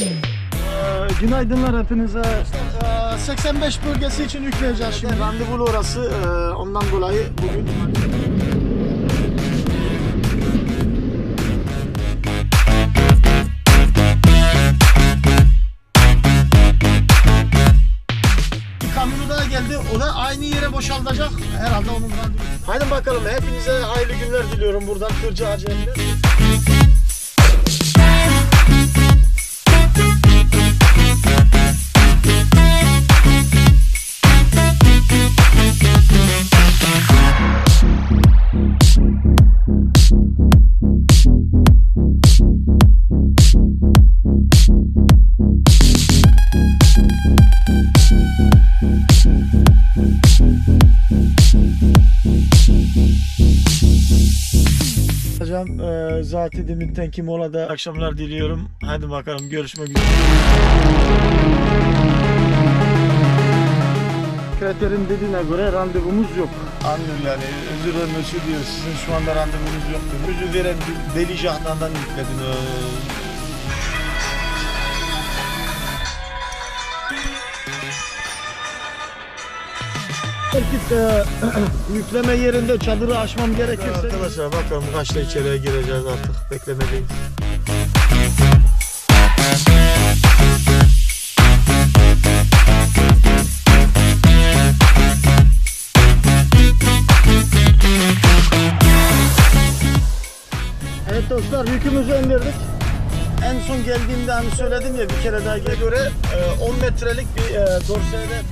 Ee, günaydınlar hepinize. Ee, 85 bölgesi için yükleyeceğiz şimdi. Randevulu orası. Ee, ondan dolayı bugün Kamyonu daha geldi. O da aynı yere boşaltacak. Herhalde onun randevusu. Haydi bakalım hepinize hayırlı günler diliyorum buradan Kırcı Hacı'nda. Hocam e, Zati Dimit'ten kim ola da akşamlar diliyorum. Hadi bakalım görüşmek üzere. Sekreterin dediğine göre randevumuz yok. Anlıyorum yani özür dilerim özür diyor. Sizin şu anda randevunuz yoktu. Özür veren Deli Cahnan'dan yükledin. Belki e, yükleme yerinde çadırı açmam gerekirse. Arkadaşlar bakalım kaçta içeriye gireceğiz artık. Beklemedeyiz. Evet dostlar yükümüzü indirdik. En son geldiğimde hani söyledim ya bir kere daha göre e, 10 metrelik bir e, dorsede